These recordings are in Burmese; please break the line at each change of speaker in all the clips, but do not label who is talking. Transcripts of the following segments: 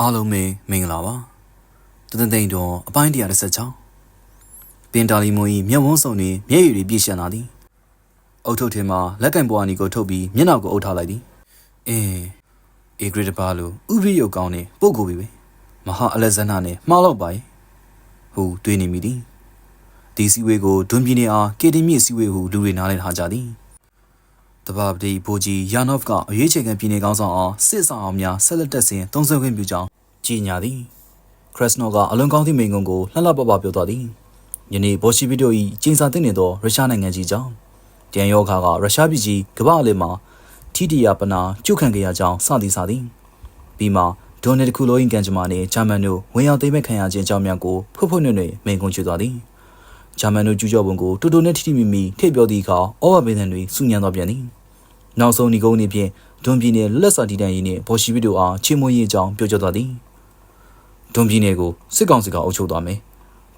အားလုံးပဲမင်္ဂလာပါတသသိန်တော်အပိုင်း136ပင်တာလီမွန်၏မျက်ဝန်းစုံတွင်မျက်ရည်တွေပြည့်ရှံလာသည်အုတ်ထုတ်ထင်းမှာလက်ကင်ပွားနီကိုထုတ်ပြီးမျက်နှာကိုအုပ်ထားလိုက်သည်အင်းအေဂရစ်တပါလိုဥရိယုတ်ကောင်းနေပုတ်ကိုပြီပဲမဟာအလက်ဇန္ဒာနဲ့မှားတော့ပါရဲ့ဟူတွေးနေမိသည်ဒီစီဝေးကိုဒွန်ပြင်းနေအားကေတီမြင့်စီဝေးဟုလူတွေနားလည်ထားကြသည် တဘာပတိဘိုဂျီယာနော့ဖ်ကအရေးချေခံပြည်နယ်ကောင်းဆောင်အောင်စစ်ဆောင်အောင်များဆက်လက်တက်စဉ်သုံးဆွဲခွင့်ပြုကြောင်းကြီးညာသည်ခရစ်စနော့ကအလွန်ကောင်းသည့်မိန့်ခွန်းကိုလှလှပပပြောသွားသည်ယနေ့ဘော်ရှိဗီတို၏ကျင်းစာတင်နေသောရုရှားနိုင်ငံကြီးကြောင့်တန်ယောခါကရုရှားပြည်ကြီးကမ္ဘာအလယ်မှာထိတီယာပနာကျုပ်ခံကြရကြောင်းစသည်စသည်ပြီးမှဒေါ်နယ်တခုလိုင်းကန်ဂျမာနှင့်ဂျာမန်တို့ဝင်ရောက်သိမ်းမဲ့ခံရခြင်းအကြောင်းများကိုဖွတ်ဖွတ်နှွှဲ့နှွှဲ့မိန့်ခွန်းချသွားသည်ဂျာမန်တို့ကျူးကျော်ပုံကိုတူတူနဲ့ထိထိမိမိထိပ်ပြောသည့်အခါအော်ဝဘင်းသံတွေစုညံသွားပြန်သည် နောက်ဆုံးဒီကုန်းနေဖြင့်ဒွန်ပြည်နယ်လက်စာတီတန်ကြီးနှင့်ဘော်ရှိဗီတိုအားချေမွေးရေးအကြောင်းပြောကြားသွားသည်ဒွန်ပြည်နယ်ကိုစစ်ကောင်စီကအုပ်ချုပ်သွားမယ်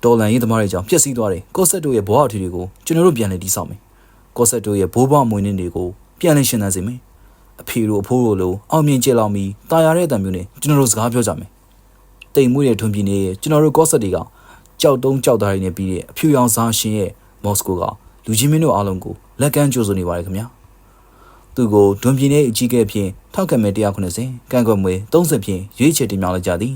တော်လန်ရေးသမားတွေကြောင့်ပျက်စီးသွားတဲ့ကော့ဆက်တို့ရဲ့ဘဝအထူးတွေကိုကျွန်တော်တို့ပြန်လည်တည်ဆောက်မယ်ကော့ဆက်တို့ရဲ့ဘိုးဘွားမွေးနေ့တွေကိုပြန်လည်ရှင်သန်စေမယ်အဖေတို့အဖိုးတို့လိုအောင်မြင်ကြလောက်ပြီးတာယာတဲ့အတံမျိုးနဲ့ကျွန်တော်တို့စကားပြောကြမယ်တိမ်မွေးတဲ့ဒွန်ပြည်နယ်ရဲ့ကျွန်တော်တို့ကော့ဆက်တွေကကြောက်တုံးကြောက်သားတွေနဲ့ပြီးတဲ့အဖြူရောင်စားရှင်ရဲ့မော်စကိုကလူကြီးမင်းတို့အားလုံးကိုလက်ကမ်းကြိုးဆိုနေပါတယ်ခင်ဗျာ သူကိုဒွန်ပြည်နယ်အကြီးအကဲဖြင့်ထောက်ကမဲ့190ကန့်ကွက်မွေ30ဖြင့်ရွေးချယ်တင်မြှောက်လိုက်ကြသည်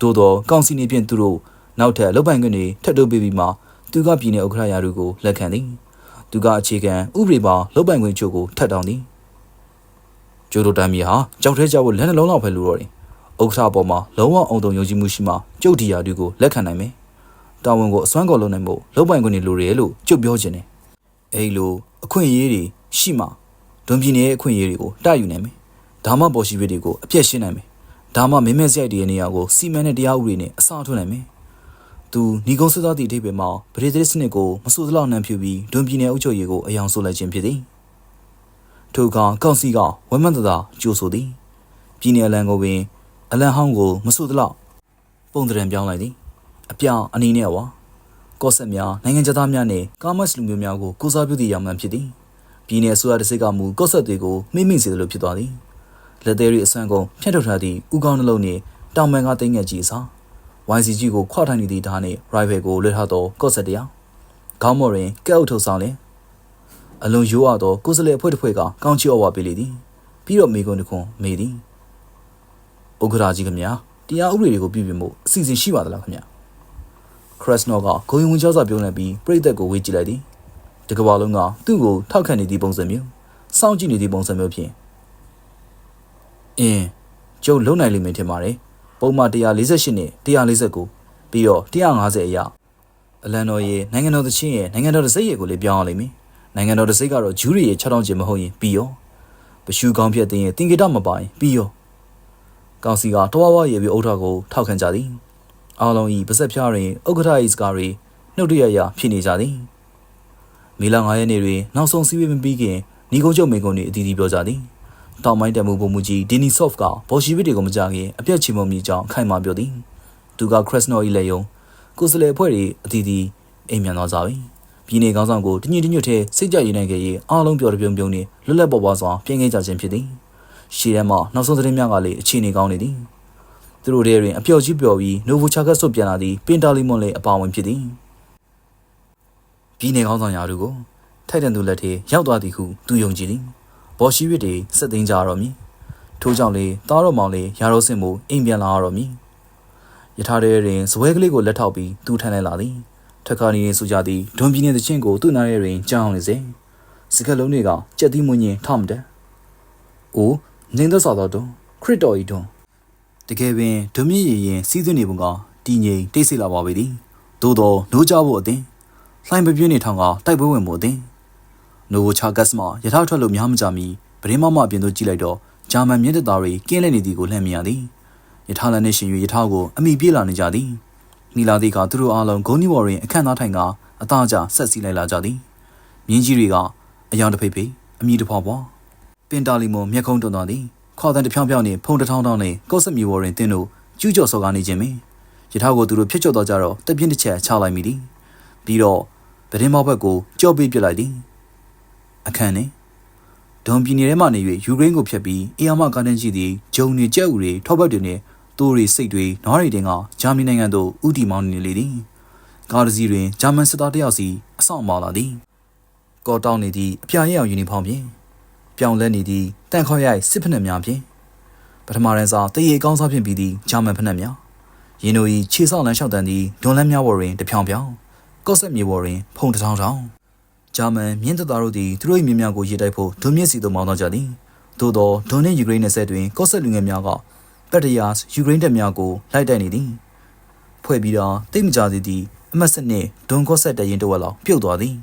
သို့သောကောင်စီနေဖြင့်သူတို့နောက်ထပ်လုပ်ပိုင်ခွင့်တွေထပ်တိုးပေးပြီးမှသူကပြည်နယ်ဥက္ကဋ္ဌရာထူးကိုလက်ခံသည်သူကအခြေခံဥပဒေပါလုပ်ပိုင်ခွင့်ချို့ကိုထပ်တောင်းသည်ကျိုးတို့တမ်းမီဟာကြောက်ထဲကြောက်ဖို့လက်နှလုံးလောက်ပဲလိုတော့တယ်ဥက္ကဋ္ဌပေါ်မှာလုံးဝအောင်တုံယုံကြည်မှုရှိမှကျုပ်ဒီယာထူးကိုလက်ခံနိုင်မယ်တာဝန်ကိုအစွမ်းကုန်လုပ်နိုင်ဖို့လုပ်ပိုင်ခွင့်တွေလိုတယ်လို့ကျုပ်ပြောချင်တယ်အဲ့လိုအခွင့်အရေးတွေရှိမှ ဒွန်ပြည်နယ်ရဲ့အခွင့်အရေးတွေကိုတိုက်ယူနိုင်မယ်ဒါမှပေါ်ရှိပြည်တွေကိုအပြည့်ရှင်းနိုင်မယ်ဒါမှမင်းမဲစရိုက်တွေရဲ့နေရာကိုစီမံတဲ့တရားဥပဒေနဲ့အစားထိုးနိုင်မယ်သူညီကုန်းစစ်သားတီအထိပ်ပဲမှာဗဒေသစ်စနစ်ကိုမဆိုးသလောက်နှံဖြူပြီးဒွန်ပြည်နယ်အုပ်ချုပ်ရေးကိုအယောင်ဆိုလိုက်ခြင်းဖြစ်သည်ထိုအခါကောင်စီကဝမ်းမန်တသာကြိုဆိုသည်ပြည်နယ်အလံကိုပင်အလံဟောင်းကိုမဆိုးသလောက်ပုံတရံပြောင်းလိုက်သည်အပြောင်အနီးနဲ့ဝါကော့ဆက်များနိုင်ငံသားများနဲ့ကာမတ်လူမျိုးများကိုကိုစားပြုသည့်ရောင်မှန်ဖြစ်သည် ပြည်내အစိုးရတစ်စိတ်ကမူကော့ဆက်တွေကိုမိမိစေသလိုဖြစ်သွားသည်လက်သေးရီအဆန်းကုန်ဖြတ်ထုတ်ထားသည့်ဥကောင်းနှလုံးနှင့်တောင်ပန်ကတိတ်ငက်ကြီးအစား YCG ကိုခွာထိုင်နေသည့်ဓာတ်နှင့် rival ကိုလွှတ်ထားသောကော့ဆက်တရားခေါင်းမော်တွင်ကဲအုပ်ထုတ်ဆောင်လင်အလွန်ရိုးအပ်သောကိုယ်စလဲအဖွဲ့တစ်ဖွဲ့ကကောင်းချီဩဝါပေးလေသည်ပြီးတော့မိကွန်းတစ်ခွန်းမေးသည်ဥက္ကရာကြီးခင်ဗျာတရားဥပဒေတွေကိုပြုပြင်ဖို့အစီအစဉ်ရှိပါသလားခင်ဗျာခရစ်စနော့ကဂိုယုံဝင်ချောစာပြုံးလိုက်ပြီးပြိသက်ကိုဝေးကြည့်လိုက်သည် တကဘာလုံးကသူ့ကိုထောက်ခံနေသည့်ပုံစံမျိုးစောင့်ကြည့်နေသည့်ပုံစံမျိုးဖြင့်အင်းကျုပ်လုံနိုင်လိမ့်မယ်ထင်ပါတယ်ပုံမှန်148နဲ့149ပြီးတော့150အရာအလန်တော်ရဲ့နိုင်ငံတော်သချင်းရဲ့နိုင်ငံတော်တစိ့ရဲ့ကိုလည်းပြောင်းအောင်လိမ့်မယ်နိုင်ငံတော်တစိ့ကတော့ဂျူးရီရဲ့6000ကျင်မဟုတ်ရင်ပြီးရောပရှုကောင်းဖြစ်တဲ့ရင်တင်ကေတမပိုင်ပြီးရောကောင်စီကတဝါဝရေပြီးအုတ်ထကိုထောက်ခံကြသည်အားလုံးဤပါဆက်ဖျားတွင်ဥက္ကဋ္ဌ၏စကားတွေနှုတ်တရရဖြစ်နေကြသည် မေလ9ရက်နေ့တွင်နောက်ဆုံးစီးပွေးမပြီးခင်ညီကုန်းချုပ်မိန်ကုန်းတွေအသီးသီးပြောကြသည်တောင်ပိုင်းတမှုပုံမှုကြီးဒီနီဆော့ဖ်ကဘော်ရှီဗစ်တွေကိုမကြခင်အပြတ်ချေမှုမြည်ကြောင်းခိုင်မာပြောသည်သူကခရစ်စနော်၏လက်ယုံကိုစလေအဖွဲ့တွေအသီးသီးအိမ်မြန်သွားကြပြီပြည်내ခေါင်းဆောင်ကိုတညစ်တညွတ်ထဲစိတ်ကြရည်နိုင်ခဲ့ရေးအားလုံးပြော်တပြုံပြုံနဲ့လွတ်လပ်ပေါ်ပါစွာပြင်ခဲ့ကြခြင်းဖြစ်သည်ရှေ့ထဲမှာနောက်ဆုံးသတင်းများကလည်းအခြေအနေကောင်းနေသည်သူတို့တွေတွင်အပျော်ကြီးပျော်ပြီးနိုဗိုချာကတ်ဆုတ်ပြန်လာသည့်ပင်တာလီမွန်လည်းအပါဝင်ဖြစ်သည် ပြည်내ခေါင်းဆောင်ရာတို့ကိုထိုက်တန်သူလက်ထဲရောက်သွားသည်ဟုသူယုံကြည်သည်ဘော်ရှိဝစ်တွေစက်သိမ်းကြရတော့မည်ထို့ကြောင့်လေတားတော်မောင်လေးရာတော်စင်မှုအိမ်ပြန်လာရတော့မည်ယထာတဲ့တွင်ဇပွဲကလေးကိုလက်ထောက်ပြီးသူထမ်းလိုက်လာသည်ထက်ခါနေရင်ဆိုကြသည်ဒွန်ပြည်နယ်တချင်းကိုသူ့နားရဲတွင်ကြောင်းနေစေစကလုံးတွေကကြက်သီးမွင်းရင်ထောက်မတယ်။အိုးငင်းသက်စွာသောတွန်ခရစ်တော်ဤတွန်တကယ်ပင်ဒုမြင့်ရည်ရင်စီးသွင်းနေပုံကတည်ငြိမ်တိတ်ဆိတ်လာပါပေသည်။သို့သောနိုးကြဖို့အသင် လှိုင်းပပြင်းနေထောင်ကတိုက်ပွဲဝင်ဖို့အသင်နိုချာဂတ်စ်မှရထားထွက်လို့များမကြမီပရင်းမမအပြင်သို့ကြည့်လိုက်တော့ဂျာမန်မြင့်တက်သားတွေကင်းလဲနေသည်ကိုလှမ်းမြင်ရသည်။ရထားလမ်းနှင့်ရှင်၍ရထားကိုအမိပြေးလာနေကြသည်။မိလာသည်ကသူတို့အားလုံးဂုံနီဝေါ်တွင်အခန့်သားထိုင်ကအသားကြဆက်စီလိုက်လာကြသည်။မြင်းကြီးတွေကအယောင်တစ်ဖိတ်ဖိတ်အမိတစ်ဖွာဖွာပင်တာလီမွန်မျက်ခုံးတွန်းသွားသည်။ခွာတန်တစ်ဖြောင်းဖြောင်းနှင့်ဖုံတစ်ထောင်းထောင်းနှင့်ကော့ဆက်မြေဝေါ်တွင်တင်းတို့ကျူးကျော်စော်ကားနေခြင်းပင်ရထားကိုသူတို့ဖျက်ချော့သွားကြတော့တပြင်းတစ်ချက်ချလိုက်မိသည်။ပြီးတော့ ဗရင်မောက်ဘက်ကိုကြော့ပေးပစ်လိုက်သည်။အခန်းနှင့်ဒွန်ပြည်နယ်ထဲမှနေ၍ယူကရိန်းကိုဖျက်ပြီးအေယာမကားတန်းရှိသည့်ဂျုံနေကြက်ဥတွေထောက်ဘက်တွေနဲ့တိုးရီစိတ်တွေနွားရီတင်ကဂျာမနီနိုင်ငံသို့ဥတီမောင်းနေလေသည်ကားတစ်စီးတွင်ဂျာမန်စစ်သားတစ်ယောက်စီအဆောင်ပါလာသည်ကော်တောင်းနေသည့်အပြာရဲအောင်ယူနီဖောင်းဖြင့်ပြောင်းလဲနေသည့်တန်ခေါ်ရိုက်စစ်ဖက်နှက်များဖြင့်ပထမရန်စာတရေကောင်းစားဖြင့်ပြီးသည့်ဂျာမန်ဖက်နှက်များရင်တို့၏ခြေဆောက်လမ်းလျှောက်တန်းသည့်ဒွန်လန်းများဝတွင်တဖြောင်ဖြောင် ကော့ဆက်မြေပေါ်တွင်ဖုန်တထောင်ထောင်ဂျာမန်မြင်းတပ်သားတို့သည်သူတို့၏မြင်းများကိုရေးတိုက်ဖို့ဒွန်မြင့်စီသို့မောင်းသွားကြသည်သို့သောဒွန်နှင့်ယူကရိန်းနယ်စပ်တွင်ကော့ဆက်လူငယ်များကပက်တယာစ်ယူကရိန်းတပ်များကိုလိုက်တိုက်နေသည်ဖွဲ့ပြီးတော့တိတ်မကြသေးသည့်အမတ်စနစ်ဒွန်ကော့ဆက်တရင်တဝက်လောက်ပြုတ်သွားသည်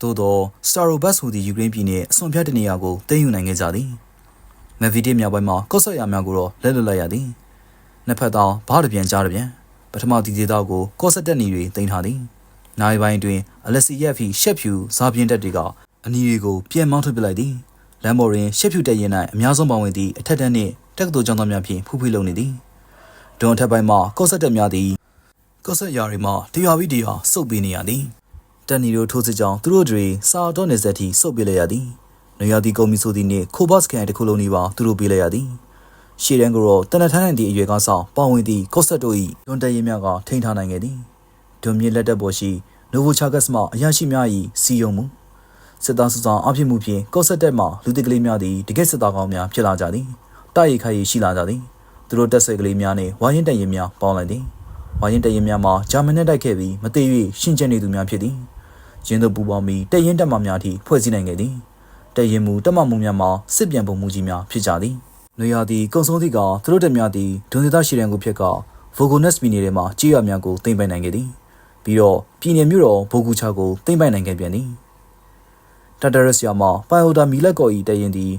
သို့သောစတာရိုဘတ်ဟူသည့်ယူကရိန်းပြည်နှင့်အစွန်ဖြတ်တနေရာကိုသိမ်းယူနိုင်ခဲ့ကြသည်မက်ဗီတစ်မြောက်ပိုင်းမှာကော့ဆက်ရာများကိုတော့လက်လွတ်လိုက်ရသည်နှစ်ဖက်သောဘားတစ်ပြန်ကြားတစ်ပြန်ပထမဒီဒေသကိုကော့ဆက်တက်နေတွေတင်ထားသည် နိုင်ပိုင်းတွင်အလက်စီရက်ဖီရှက်ဖြူဇာပြင်းတက်တွေကအနီတွေကိုပြန်မောင်းထုတ်ပစ်လိုက်သည်လမ်ဘော်ရင်ရှက်ဖြူတက်ရင်၌အများဆုံးပါဝင်သည့်အထက်တန်းနှင့်တက္ကသိုလ်ကျောင်းသားများဖြင့်ဖူးဖွေးလုံနေသည်ဒွန်ထက်ပိုင်းမှာကော့ဆက်တက်များသည်ကော့ဆက်ရာတွေမှာတရားပြီးတရားစုပ်ပေးနေရသည်တက်နီတို့ထိုးစစ်ကြောင်းသူတို့တွေစာတော့နေဆက်ထိစုပ်ပေးလိုက်ရသည်နေရာဒီကုံမီဆိုသည်နှင့်ခိုဘတ်စကန်တစ်ခုလုံးนี้ပါသူတို့ပေးလိုက်ရသည်ရှေ့တန်းကိုတော့တနထန်းနိုင်သည့်အရွယ်ကဆောင်ပါဝင်သည့်ကော့ဆက်တို့၏ဒွန်တက်ရင်များကထိန်းထားနိုင်ခဲ့သည် ဒွန်မြေလက်တက်ပေါ်ရှိနိုဗိုချာဂတ်မှအရာရှိများ၏စီယုံမှုစစ်သားစုဆောင်အဖြစ်မှုဖြင့်ကော့ဆက်တက်မှလူတစ်ကလေးများသည်တကယ့်စစ်သားကောင်းများဖြစ်လာကြသည်တိုက်ရိုက်ခိုက်ရရှိလာကြသည်သူတို့တက်ဆွဲကလေးများနှင့်ဝါရင်တရင်များပေါင်းလိုက်သည်ဝါရင်တရင်များမှာဂျာမန်နဲ့တိုက်ခဲ့ပြီးမသေး၍ရှင်းကျက်နေသူများဖြစ်သည်ရင်းတို့ပူပေါင်းပြီးတရင်တက်မှများထိဖွဲ့စည်းနိုင်ခဲ့သည်တရင်မူတက်မှမှုများမှာစစ်ပြန်ပုံမှုကြီးများဖြစ်ကြသည်နေရာသည်ကုံဆုံးသည့်ကသူတို့တက်များသည်ဒွန်ဒေသရှိရန်ကိုဖြစ်ကဗိုဂိုနက်စ်ပီနေထဲမှကြေးရများကိုတင်ပိုင်နိုင်ခဲ့သည် ပြီးတော့ပြည်နယ်မြို့တော်ဘိုဂူချာကိုတင်ပိုင်နိုင်ခဲ့ပြန်သည်တတရစယာမှာပိုင်အိုတာမီလက်ကော်ဤတရင်သည်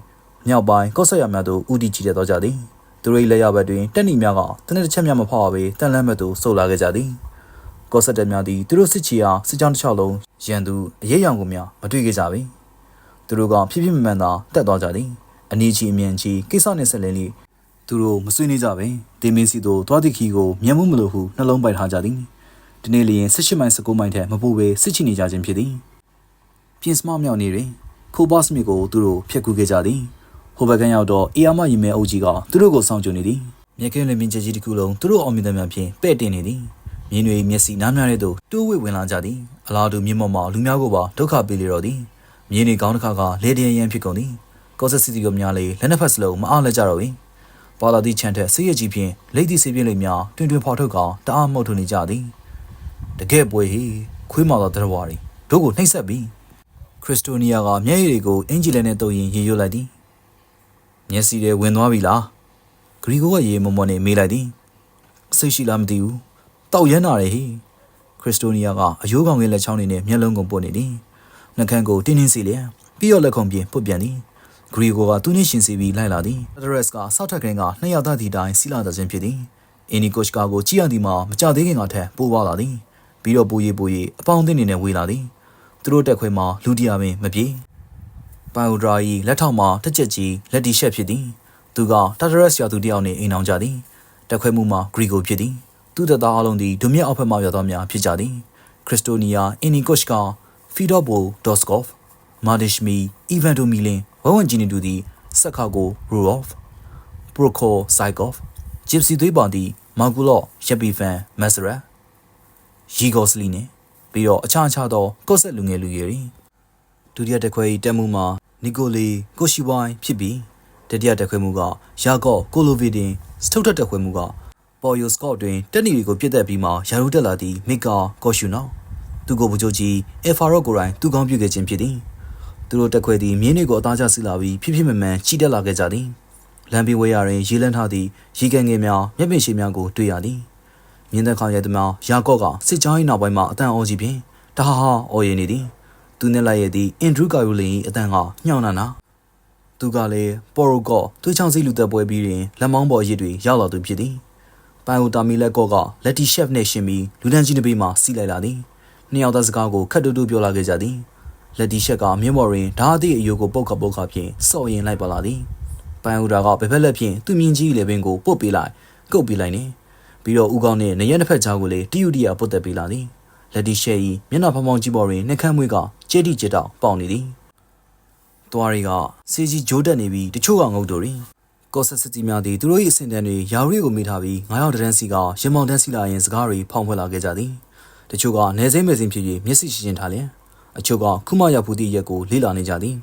မြောက်ပိုင်းကော့ဆက်ရများသို့ဦးတည်ကြည့်တဲ့တော့ကြသည်သူတို့၏လက်ရဘက်တွင်တက်နီများကတနက်တစ်ချက်များမဖောက်ရဘဲတန်လန်းဘက်သို့ဆုတ်လာခဲ့ကြသည်ကော့ဆက်တက်များသည်သူတို့စစ်ချီအားစစ်ကြောင်းတစ်ချောင်းလုံးရန်သူအရေးရောင်ကိုများမတွေ့ခဲ့ကြပေသူတို့ကဖြည်းဖြည်းမှန်မှန်သာတက်သွားကြသည်အနီးချီအမြင်ချီကိစ္စနှင့်ဆက်လင်းလိသူတို့မဆွေးနွေးကြပဲတင်မင်းစီတို့သွားသည့်ခီကိုမျက်မှုမလို့ဟုနှလုံးပိုက်ထားကြသည် ဒီနေ့လျင်18မိုင်19မိုင်ထက်မပိုဘဲစစ်ချီနေကြခြင်းဖြစ်သည်ပြင်စမမြောက်နေတွင်ခိုဘတ်စမီကိုသူတို့ဖျက်ကူခဲ့ကြသည်ဟိုဘက်ကရောက်တော့အေယာမရင်မဲအုပ်ကြီးကသူတို့ကိုစောင့်ကြိုနေသည်မြက်ကင်းလင်မြင့်ချက်ကြီးတစ်ခုလုံးသူတို့အောင်မြင်တဲ့များဖြင့်ပဲ့တင်နေသည်မြင်းတွေမျက်စိနားများတဲ့သို့တိုးဝှေ့ဝင်လာကြသည်အလားတူမြင့်မော်မှလူများကိုပါဒုက္ခပေးလေတော့သည်မြင်းတွေကောင်းတစ်ခါကလေတရရန်ဖြစ်ကုန်သည်ကောဆက်စီတီကိုများလေလက်နှစ်ဖက်စလုံးမအားလက်ကြတော့ဘူးပါလာသည့်ချန်ထက်ဆေးရကြီးဖြင့်လိတ်သည့်ဆေးပြင်းလေးများတွင်တွင်ဖော်ထုတ်ကတအားမှုတ်ထုံနေကြသည် တကယ်ပွဲဟီခွေးမော်သောတရဝါရီတို့ကိုနှိမ့်ဆက်ပြီးခရစ္စတိုနီယာကမျက်ရည်တွေကိုအင်ဂျီလက်နဲ့တုပ်ရင်ရေရွတ်လိုက်သည်မျက်စိတွေဝင်သွားပြီလားဂရီကိုကရေမမော်နဲ့မေးလိုက်သည်စိတ်ရှိလားမသိဘူးတောက်ရမ်းလာတယ်ဟိခရစ္စတိုနီယာကအယိုးကောင်ရဲ့လက်ချောင်းတွေနဲ့မျက်လုံးကိုပုတ်နေသည်နှကန်းကိုတင်းတင်းစီလျက်ပြီးတော့လက်ခုံပြင်ပုတ်ပြန်သည်ဂရီကိုကသူနှင့်ရှင်စီပြီးလိုက်လာသည်တရက်စ်ကဆောက်ထက်ခင်းကနှစ်ယောက်သားဒီတိုင်းစီလာတဲ့ခြင်းဖြစ်သည်အင်းနီကိုချ်ကာကိုကြည့်ရသည်မှာမကြသေးခင်ကထက်ပိုးပါလာသည် ပြီးတော့ပိုးရီပိုးရီအပေါင်းအသင်းနေနဲ့ဝေးလာသည်သူတို့တက်ခွဲမှာလူတရာပင်မပြေပိုင်အိုဒရာ၏လက်ထောက်မှာတစ်ချက်ကြီးလက်တီရှက်ဖြစ်သည်သူကတာတရက်စ်ရာသူတယောက်နှင့်အိမ်အောင်ကြသည်တက်ခွဲမှုမှာဂရီကိုဖြစ်သည်သူတပ်သားအလုံးသည်ဒုမြတ်အောက်ဖက်မှရောက်သောများဖြစ်ကြသည်ခရစ္စတိုနီယာအင်နီကိုချ်ကာဖီဒေါဘိုဒေါ့စကော့ဖ်မာဒစ်မီအီဗန်တိုမီလင်ဝဝန်ဂျီနီတူသည်ဆက်ခါကိုရူရော့ဖ်ပရိုကိုဆိုင်ကော့ဖ်ဂျစ်စီသွေးပေါင်သည်မာဂူလော့ယပီဖန်မက်ဆရာ ရီဂော့စလီနှင့်ပြီးတော့အခြားအခြားသောကော့ဆက်လူငယ်လူငယ်တွေဒုတိယတက်ခွဲ၏တက်မှုမှာနီကိုလီကိုရှိဝိုင်းဖြစ်ပြီးတတိယတက်ခွဲမှုကယာကော့ကိုလိုဗီဒင်စထုတ်တက်ခွဲမှုကပေါ်ယိုစကော့တွင်တက်နီတွေကိုပြစ်တက်ပြီးမှယာရူတက်လာသည့်မီကာကော့ရှူနောသူကိုဗကြိုကြီးအဖာရော့ကိုရိုင်းသူကောင်းပြုခဲ့ခြင်းဖြစ်သည်သူတို့တက်ခွဲသည်မြင်းတွေကိုအသားကျစီလာပြီးဖြည်းဖြည်းမှန်မှန်ချီတက်လာခဲ့ကြသည်လမ်းဘေးဝဲရတွင်ရေလန်းထားသည့်ရေကန်ငယ်များမျက်ပင်ရှိများကိုတွေ့ရသည် မြင်းသက်ခေါင်ရဲသမားယာကော့ကစစ်ကြောင်း၏နောက်ပိုင်းမှာအတန်အော်ကြီးဖြင့်တဟာဟာအော်ရည်နေသည်သူနဲ့လိုက်ရသည့်အင်ဒရူကာယိုလင်၏အတန်ကညှောင်းနာနာသူကလည်းပေါ်ရိုကော့သွေးချောင်းစိလူသက်ပွဲပြီးရင်လက်မောင်းပေါ်ရစ်တွေရောက်လာသူဖြစ်သည်ပိုင်ဟိုတာမီလက်ကော့ကလက်တီရှက်နှင့်ရှင်ပြီးလူဒန်ကြီးတစ်ပေးမှစီးလိုက်လာသည်နှစ်ယောက်သားစကားကိုခတ်တူတူပြောလာခဲ့ကြသည်လက်တီရှက်ကမြင်းမော်ရင်ဓာတ်အသည့်အယိုးကိုပုတ်ခပုတ်ခဖြင့်စော့ရင်လိုက်ပါလာသည်ပိုင်ဟူတာကဘယ်ဖက်လက်ဖြင့်သူ့မြင်းကြီးလေပင်ကိုပုတ်ပေးလိုက်ကုတ်ပေးလိုက်နေ ပြီးတော့ဦးကောင်းနဲ့နရက်တစ်ဖက်ချောင်းကိုလေတီယူတီယာပုတ်တက်ပေးလာသည်လက်တီရှက်ဤမျက်နှာဖောင်းဖောင်းကြီးပေါ်တွင်နှကမ်းမွေးကကျဲတိကျတောက်ပေါင်နေသည်သွားရီကစေကြီးဂျိုးတက်နေပြီးတချို့ကငုတ်တို့တွင်ကော့ဆက်စစ်တီများသည်သူတို့၏အဆင့်တန်းတွေယာရီကိုမိထားပြီးငါးယောက်တန်းစီကရင်မောင်တန်းစီလာရင်စကားတွေဖောင်းဖွဲ့လာခဲ့ကြသည်တချို့ကနေစိမ့်မဲစင်းဖြစ်၍မျက်စိရှိချင်းထားလျင်အချို့ကခုမှရောက်ဖူးသည့်ရက်ကိုလေ့လာနေကြသည်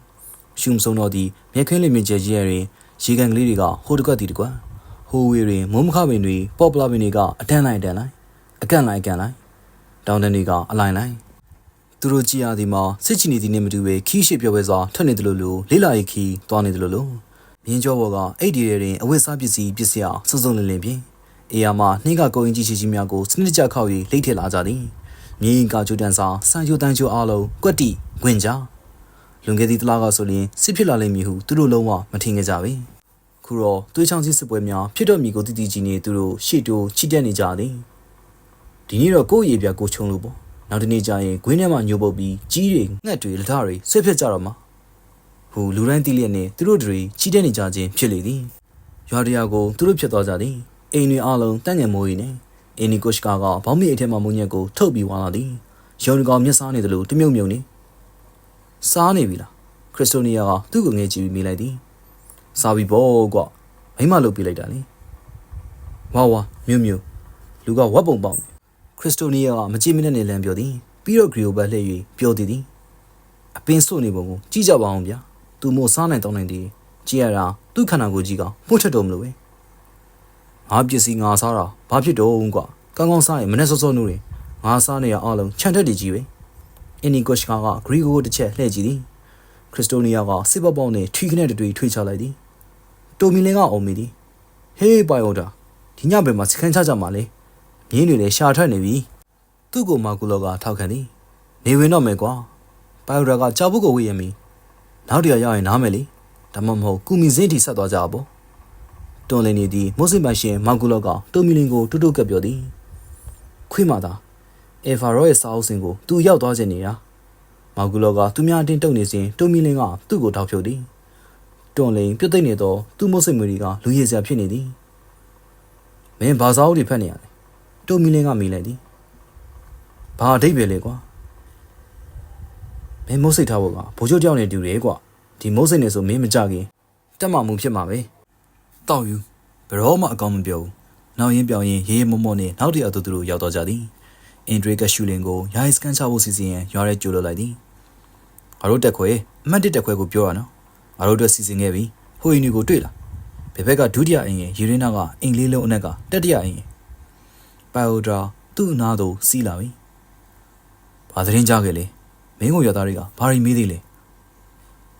ရှုံစုံတော်သည်မြက်ခင်းလင်မြင့်ကျဲကြီးရတွင်ရေကန်ကလေးတွေကဟိုတကွက်တီတကွက် ဟိုဝေတွင်မုံမခပင်တွေပေါ့ပလာပင်တွေကအတန်းလိုက်အတန်းလိုက်အကန့်လိုက်အကန့်လိုက်တောင်တန်းတွေကအလိုက်လိုက်သူတို့ကြည်ရသည်မှာစစ်ချီနေသည်နှင့်မတူဘဲခီးရှိပြောပဲစွာထွက်နေတယ်လို့လို့လေးလာရီခီးသွားနေတယ်လို့လို့မြင်းကျောဘော်ကအိတ်ဒီရဲတွင်အဝတ်စားပစ္စည်းပစ္စည်းအောင်စုံစုံလင်လင်ဖြင့်အေယာမှာနှင်းကကုန်းကြီးချီချီများကိုစနစ်ကြခောက်၍လိမ့်ထည့်လာကြသည်မြင်းကကျူတန်စာဆန်ချိုတန်ချိုအားလုံးကွက်တီဝင်ကြလွန်ခဲ့သည့်တလားကဆိုရင်စစ်ဖြစ်လာလိမ့်မည်ဟုသူတို့လုံးဝမထင်ခဲ့ကြပေ ခုတော့သွေးချောင်းစီးစစ်ပွဲများဖြစ်တော့မည်ကိုတည်တည်ကြီးနေသူတို့ရှေ့တိုးချီတက်နေကြသည်ဒီနေ့တော့ကိုယ့်ရေပြကိုချုံလို့ပေါ့နောက်တနေ့ကျရင်ဂွင်းထဲမှာညိုပုတ်ပြီးကြီးတွေငှက်တွေလက်ထတွေဆွဲဖြတ်ကြတော့မှာဟူလူတိုင်းသိလျက်နဲ့သူတို့တွေချီတက်နေကြခြင်းဖြစ်လေသည်ရွာတရာကိုသူတို့ဖြစ်သွားကြသည်အိမ်တွေအလုံးတန့်ငယ်မိုးရီနဲ့အင်းနီကိုရှကာကဘောင်းမီအိတ်ထဲမှာမုံညက်ကိုထုတ်ပြီးဝါလာသည်ရုံတကောင်မျက်စားနေတယ်လို့တမြုံမြုံနေစားနေပြီလားခရစ်စတိုနီယာကသူ့ကိုငဲကြည့်ပြီးမိလိုက်သည် စားပြီပေါ့ကွမိမလုပ်ပြလိုက်တာလေဝါဝါမြုံမြုံလူကဝတ်ပုံပေါက်နေခရစ်စတိုနီယာကမကြည့်မနဲ့နဲ့လမ်းပြောသည်ပြီးတော့ဂရီယိုဘတ်လှည့်၍ပြောသည်သည်အပင်စို့နေပုံကိုကြည့်ကြပါအောင်ဗျာသူမို့စားနိုင်တောင်းနိုင်သည်ကြည့်ရတာသူ့ခန္ဓာကိုယ်ကြီးကပွတ်ထက်တော့မလို့ပဲငါပစ္စည်းငါစားတာဘာဖြစ်တော့ကွာကောင်းကောင်းစားရင်မနဲ့စောစောနှူးတယ်ငါစားနေရအောင်လုံးခြံထက်တည်ကြီးပဲအင်နီကိုရှကာကဂရီကိုတစ်ချက်လှည့်ကြည့်သည် ခရစ်စတိုနီယာကစစ်ပေါပေါနဲ့ထွီခနဲ့တူထွေးချလိုက်သည်တိုမီလင်ကအော်မီသည်ဟေးပိုင်အော်ဒါဒီညဘယ်မှာစခန်းချကြမှာလဲမြင်းတွေလည်းရှာထွက်နေပြီသူ့ကိုမာကူလောကထောက်ခံသည်နေဝင်တော့မယ်ကွာပိုင်အော်ဒါကကြောက်ဖို့ကိုဝေးရမီနောက်တရရောက်ရင်နားမယ်လေဒါမှမဟုတ်ကုမီစင်းတီဆက်သွားကြပါတွန်လင်းနေသည့်မုတ်စိမရှင်မောင်ကူလောကတိုမီလင်ကိုတူတူကပ်ပြောသည်ခွေးမသာအေဖာရောရဲ့စာအုပ်စင်ကိုသူရောက်သွားခြင်းနေတာ မောင်ကူလောကသူများအတင်းတုံနေစဉ်တိုမီလင်ကသူ့ကိုထောက်ဖြုတ်သည်တွန်လင်းပြုတ်သိမ့်နေသောသူ့မုတ်စိမွေတွေကလူရည်စရာဖြစ်နေသည်မင်းဘာစာအုပ်တွေဖတ်နေရလဲတိုမီလင်ကမိလိုက်သည်ဘာအဓိပ္ပာယ်လဲကွာမင်းမုတ်စိတ်ထားဖို့ကဘိုးချုပ်တယောက်နဲ့တူတယ်ကွာဒီမုတ်စိတ်နဲ့ဆိုမင်းမကြခင်တက်မှမှုဖြစ်မှာပဲတောက်ယူဘယ်တော့မှအကောင်းမပြောဘူးနောက်ရင်းပြောင်းရင်ရေးရေးမောမောနဲ့နောက်တရအတူတူရောက်တော့ကြသည်အင်ဒရီကရှူလင်ကိုယာယီစကန်ချဖို့စီစဉ်ရန်ရွာရဲကြိုးလို့လိုက်သည် ငါတို့တက်ခွဲအမှတ်တစ်တက်ခွဲကိုပြောရနော်ငါတို့အတွက်စီစဉ်ခဲ့ပြီဟိုအင်းကိုတွေ့လားဘယ်ဘက်ကဒုတိယအင်ရင်ယူရင်းနာကအင်လေးလုံးအနက်ကတတိယအင်ရင်ပိုင်အိုဒရာသူ့အနာသို့စီးလာပြီဘာသတင်းကြခဲ့လဲမင်းကိုရသားတွေကဘာရီမေးသေးလဲ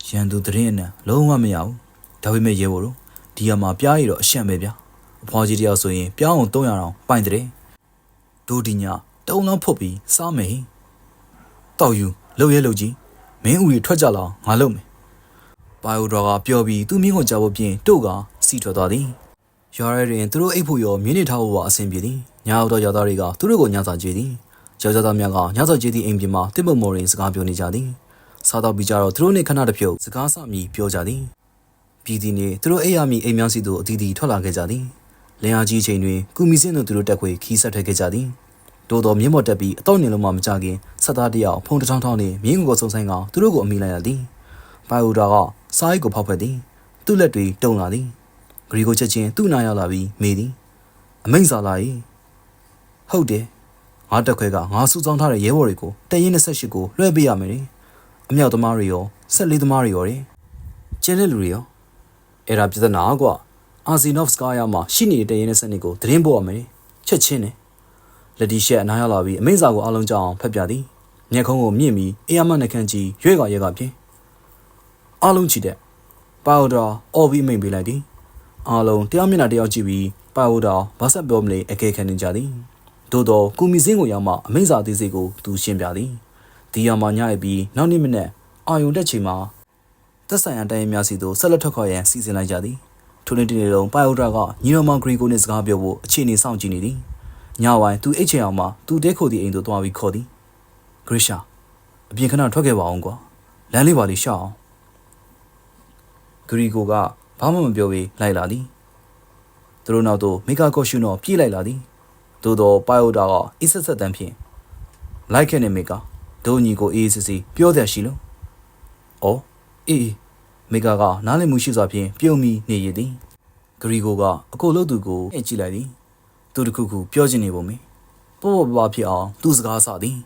ရန်သူသတင်းအနံလုံးဝမရဘူးဒါပေမဲ့ရဲဘော်တို့ဒီကမှာပြားရည်တော့အရှံပဲဗျာအဖွားကြီးတယောက်ဆိုရင်ပြောင်းအောင်300တောင်ပိုင်တဲ့ဒိုဒီညာတုံးလုံးဖုတ်ပြီးစားမယ်တောက်ယူလှုပ်ရဲလှုပ်ကြီး မင်းဦးရီထွက်ကြလာငါလုပ်မယ်ဘိုင်ယိုဒရာကပြောပြီးသူ့မင်းကိုကြောက်ဖို့ပြင်တို့ကစီထွက်သွားသည်ရွာရဲတွင်သူတို့အိတ်ဖို့ရောမြင်းနေထားဖို့ပါအဆင်ပြေသည်ညောင်တော့ရွာသားတွေကသူတို့ကိုညစာကြွေးသည်ယောက်ျားသားများကညစာကြွေးသည့်အိမ်ပြင်မှာတစ်ပုတ်မော်ရင်စကားပြောနေကြသည်စားတော့ပြီးကြတော့သူတို့နှင့်ခဏတစ်ဖြုတ်စကားဆမြည်ပြောကြသည်ပြည်ဒီနေသူတို့အိမ်ရမီအိမ်များစီသို့အတီးတီထွက်လာခဲ့ကြသည်လင်အားကြီးချိန်တွင်ကုမီစင်းတို့သူတို့တက်ခွေခီးဆက်ထွက်ခဲ့ကြသည် တိုးတော်မြင့်မော်တက်ပြီးအတော့နေလုံးမှမကြခင်ဆက်သားတယောက်ဖုံတထောင်းထောင်းနှင့်မြင်းကိုစုံဆိုင်ကသူတို့ကိုအမိလိုက်ရသည်ဘိုင်အိုဒါကစားအိတ်ကိုဖောက်ဖက်သည်သူ့လက်တွေတုံလာသည်ဂရီကိုချက်ချင်းသူ့နာရောက်လာပြီးမေးသည်အမိန်စာလာ၏ဟုတ်တယ်ငါတက်ခွဲကငါစူးစောင်းထားတဲ့ရဲဘော်တွေကိုတရင်28ကိုလွှဲပေးရမယ်အမြောက်သမားတွေရော14သမားတွေရောတဲ့ကျန်တဲ့လူတွေရောအဲ့ဒါပြဿနာကွာအာဇီနော့ဖ်စကာယာမှာရှိနေတဲ့တရင်28ကိုသတင်းပို့ရမယ်ချက်ချင်းနဲ့ လက်တီရှက်အနားရောက်လာပြီးအမိန်စာကိုအလုံးကြအောင်ဖက်ပြသည်ညက်ခုံးကိုမြင့်ပြီးအေးအမနှခမ်းကြီးရွဲ့ကရဲကပြင်းအလုံးချီတဲ့ပါဝဒါအော်ပြီးမိန်ပေးလိုက်သည်အားလုံးတရားမျက်နှာတယောက်ကြည့်ပြီးပါဝဒါဘာဆက်ပြောမလဲအကဲခံနေကြသည်သို့တော့ကုမီစင်းကိုရောက်မှအမိန်စာသေးစိတ်ကိုသူရှင်းပြသည်ဒီရမှာညရပြီးနောက်နေ့မနေ့အာယုံတက်ချိန်မှာသက်ဆိုင်ရာတိုင်းများစီသို့ဆက်လက်ထွက်ခွာရန်စီစဉ်လိုက်ကြသည်ထိုနေ့တနေ့လုံးပိုင်အိုဒရာကညီတော်မောင်ဂရီကိုနှင့်စကားပြောဖို့အခြေအနေစောင့်ကြည့်နေသည် ညဝိုင်းသူအိတ်ချင်အောင်မှသူတဲခိုသည့်အိမ်သို့သွားပြီးခေါ်သည်ဂရစ်ရှာအပြင်ခဏထွက်ခဲ့ပါအောင်ကွာလမ်းလေးပါလေးရှောက်အောင်ဂရီကိုကဘာမှမပြောဘဲလိုက်လာသည်သူတို့နောက်သို့မီကာကော့ရှူနောပြေးလိုက်လာသည်သို့တော့ပိုင်အိုဒါကအစ်ဆက်ဆက်တန်းဖြင့်လိုက်ခဲ့နေမီကာဒိုညီကိုအေးစစ်စီပြောတယ်ရှိလို့။အော်အေးမေဂါကနားလည်မှုရှိစွာဖြင့်ပြုံးမိနေရသည်ဂရီကိုကအကိုလို့သူကိုအကြည့်လိုက်သည် သူတခုခုပြောချင်နေပုံမေပေါ့ပေါ့ပါဖြစ်အောင်သူ့စကားစသည်